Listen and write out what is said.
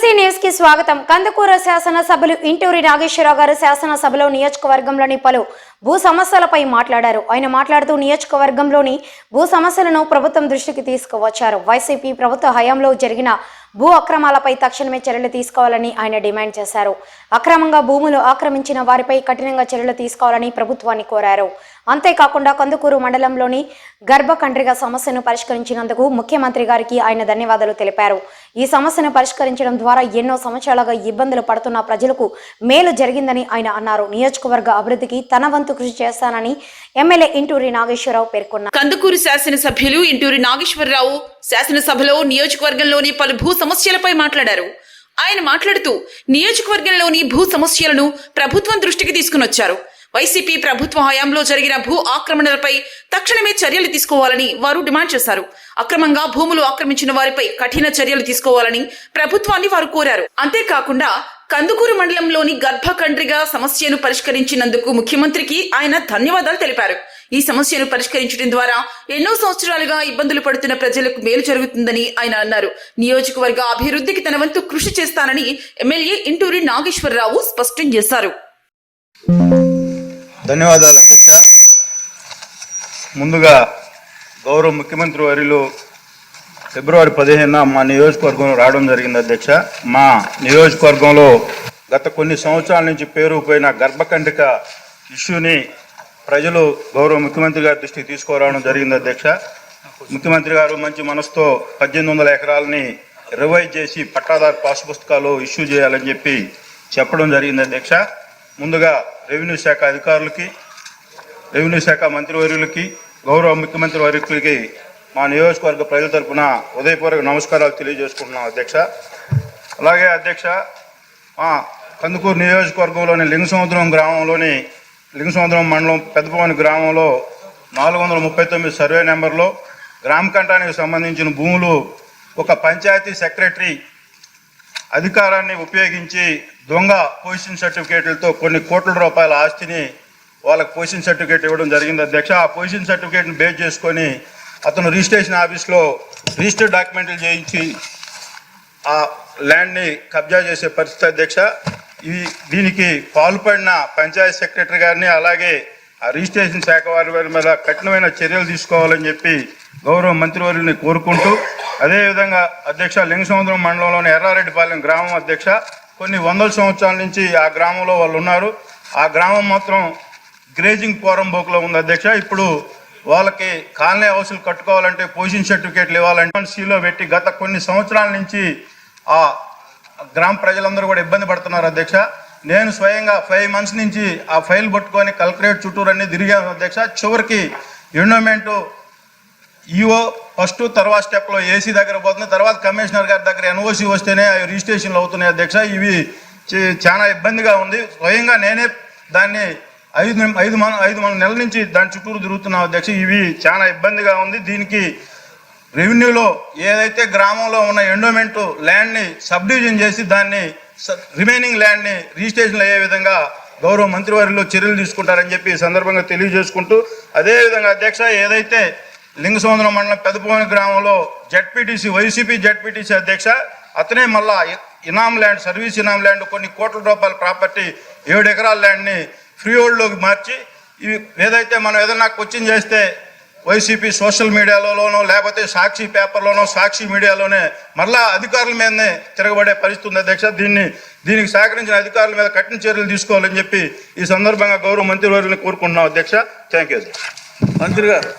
తులసి న్యూస్కి స్వాగతం. కందుకూరు శాసనసభ్యులు ఇంటూరి నాగేశ్వరరావు గారు శాసనసభలో నియోజకవర్గంలోని పలు భూ సమస్యలపై మాట్లాడారు. ఆయన మాట్లాడుతూ నియోజకవర్గంలోని భూ సమస్యలను ప్రభుత్వం దృష్టికి తీసుకువచ్చారు. వైసీపీ ప్రభుత్వ హయాంలో జరిగిన భూ అక్రమాలపై తక్షణమే చర్యలు తీసుకోవాలని ఆయన డిమాండ్ చేశారు. అక్రమంగా భూములు ఆక్రమించిన వారిపై కఠినంగా చర్యలు తీసుకోవాలని ప్రభుత్వాన్ని కోరారు. అంతేకాకుండా కందుకూరు మండలంలోని గర్భకండ్రిగా సమస్యను పరిష్కరించినందుకు ముఖ్యమంత్రి గారికి ఆయన ధన్యవాదాలు తెలిపారు. ఈ సమస్యను పరిష్కరించడం ద్వారా ఎన్నో సంవత్సరాలుగా ఇబ్బందులు పడుతున్న ప్రజలకు మేలు జరిగిందని ఆయన అన్నారు. నియోజకవర్గ అభివృద్ధికి తన వంతు కృషి చేస్తానని ఎమ్మెల్యే ఇంటూరి నాగేశ్వరరావు పేర్కొన్నారు. కందుకూరు శాసనసభ్యులు ఇంటూరి నాగేశ్వరరావు శాసనసభలో నియోజకవర్గంలోని పలు భూ సమస్యలపై మాట్లాడారు. ఆయన మాట్లాడుతూ నియోజకవర్గంలోని భూ సమస్యలను ప్రభుత్వం దృష్టికి తీసుకునొచ్చారు. వైసీపీ ప్రభుత్వ హయాంలో జరిగిన భూ ఆక్రమణలపై తక్షణమే చర్యలు తీసుకోవాలని వారు డిమాండ్ చేశారు. అక్రమంగా భూములు ఆక్రమించిన వారిపై కఠిన చర్యలు తీసుకోవాలని ప్రభుత్వాన్ని వారు కోరారు. అంతేకాకుండా కందుకూరు మండలంలోని గర్భకండ్రిగా సమస్యను పరిష్కరించినందుకు ముఖ్యమంత్రికి ఆయన ధన్యవాదాలు తెలిపారు. ఈ సమస్యను పరిష్కరించడం ద్వారా ఎన్నో సంవత్సరాలుగా ఇబ్బందులు పడుతున్న ప్రజలకు మేలు జరుగుతుందని ఆయన అన్నారు. నియోజకవర్గ అభివృద్ధికి తన వంతు కృషి చేస్తానని ఎమ్మెల్యే ఇంటూరి నాగేశ్వరరావు స్పష్టం చేశారు. ధన్యవాదాలు అధ్యక్ష. ముందుగా గౌరవ ముఖ్యమంత్రి వారిలో ఫిబ్రవరి పదిహేనున మా నియోజకవర్గంలో రావడం జరిగింది అధ్యక్ష. మా నియోజకవర్గంలో గత కొన్ని సంవత్సరాల నుంచి పేరుపోయిన గర్భకండిక ఇష్యూని ప్రజలు గౌరవ ముఖ్యమంత్రి గారి దృష్టికి తీసుకురావడం జరిగింది అధ్యక్ష. ముఖ్యమంత్రి గారు మంచి మనసుతో పద్దెనిమిది వందల ఎకరాలని రివైజ్ చేసి పట్టాదారు పాస్ పుస్తకాలు ఇష్యూ చేయాలని చెప్పి చెప్పడం జరిగింది అధ్యక్ష. ముందుగా రెవెన్యూ శాఖ అధికారులకి రెవెన్యూ శాఖ మంత్రివర్యులకి గౌరవ ముఖ్యమంత్రి వర్యులకి మా నియోజకవర్గ ప్రజల తరఫున ఉదయపూర్వక నమస్కారాలు తెలియజేసుకుంటున్నాం అధ్యక్ష. అలాగే అధ్యక్ష మా కందుకూరు నియోజకవర్గంలోని లింగసముద్రం గ్రామంలోని లింగసముద్రం మండలం పెద్దపవని గ్రామంలో నాలుగు వందల ముప్పై తొమ్మిది సర్వే నెంబర్లో గ్రామ కంఠానికి సంబంధించిన భూములు ఒక పంచాయతీ సెక్రటరీ అధికారాన్ని ఉపయోగించి దొంగ పొజిషన్ సర్టిఫికేట్లతో కొన్ని కోట్ల రూపాయల ఆస్తిని వాళ్ళకి పొజిషన్ సర్టిఫికేట్ ఇవ్వడం జరిగింది. అధ్యక్ష ఆ పొజిషన్ సర్టిఫికేట్ని బేస్ చేసుకొని అతను రిజిస్ట్రేషన్ ఆఫీస్లో రిజిస్టర్ డాక్యుమెంట్లు చేయించి ఆ ల్యాండ్ని కబ్జా చేసే పరిస్థితి అధ్యక్ష. ఈ దీనికి పాల్పడిన పంచాయత్ సెక్రటరీ గారిని అలాగే ఆ రిజిస్ట్రేషన్ శాఖ వారి వారి మీద కఠినమైన చర్యలు తీసుకోవాలని చెప్పి గౌరవ మంత్రివర్యుని కోరుకుంటూ అదేవిధంగా అధ్యక్ష లింగసముద్రం మండలంలోని ఎర్రారెడ్డిపాలెం గ్రామం అధ్యక్ష కొన్ని వందల సంవత్సరాల నుంచి ఆ గ్రామంలో వాళ్ళు ఉన్నారు. ఆ గ్రామం మాత్రం గ్రేజింగ్ పోరంబోకులో ఉంది అధ్యక్ష. ఇప్పుడు వాళ్ళకి కాలనీ హౌసులు కట్టుకోవాలంటే పొజిషన్ సర్టిఫికేట్లు ఇవ్వాలంటే సీలో పెట్టి గత కొన్ని సంవత్సరాల నుంచి ఆ గ్రామ ప్రజలందరూ కూడా ఇబ్బంది పడుతున్నారు అధ్యక్ష. నేను స్వయంగా ఫైవ్ మంత్స్ నుంచి ఆ ఫైల్ పట్టుకొని కలెక్టరేట్ చుట్టూరు అన్ని తిరిగాను అధ్యక్ష. చివరికి ఎండోమెంటు ఈఓ ఫస్ట్ తర్వాత స్టెప్లో ఏసీ దగ్గర పోతుంది. తర్వాత కమిషనర్ గారి దగ్గర ఎన్ఓసి వస్తేనే అవి రిజిస్ట్రేషన్లు అవుతున్నాయి అధ్యక్ష. ఇవి చాలా ఇబ్బందిగా ఉంది. స్వయంగా నేనే దాన్ని ఐదు ఐదు మన ఐదు మన నెలల నుంచి దాని చుట్టూరు తిరుగుతున్నాం అధ్యక్ష. ఇవి చాలా ఇబ్బందిగా ఉంది. దీనికి రెవెన్యూలో ఏదైతే గ్రామంలో ఉన్న ఎండోమెంట్ ల్యాండ్ని సబ్ డివిజన్ చేసి దాన్ని రిమైనింగ్ ల్యాండ్ని రిజిస్ట్రేషన్లు అయ్యే విధంగా గౌరవ మంత్రివారిలో చర్యలు తీసుకుంటారని చెప్పి ఈ సందర్భంగా తెలియజేసుకుంటూ అదేవిధంగా అధ్యక్ష ఏదైతే లింగసముద్రం మండలం పెదపోని గ్రామంలో జడ్పీటీసీ వైసీపీ జడ్పీటీసీ అధ్యక్ష. అతనే మళ్ళా ఇనాం ల్యాండ్ సర్వీస్ ఇనాం ల్యాండ్ కొన్ని కోట్ల రూపాయల ప్రాపర్టీ ఏడు ఎకరాల ల్యాండ్ని ఫ్రీ హోల్డ్లోకి మార్చి ఇవి ఏదైతే మనం ఏదైనా క్వశ్చన్ చేస్తే వైసీపీ సోషల్ మీడియాలోనో లేకపోతే సాక్షి పేపర్లోనో సాక్షి మీడియాలోనే మరలా అధికారుల మీదనే తిరగబడే పరిస్థితి ఉంది అధ్యక్ష. దీన్ని దీనికి సహకరించిన అధికారుల మీద కఠిన చర్యలు తీసుకోవాలని చెప్పి ఈ సందర్భంగా గౌరవ మంత్రివర్యులను కోరుకుంటున్నాం అధ్యక్ష. థ్యాంక్ యూ మంత్రి గారు.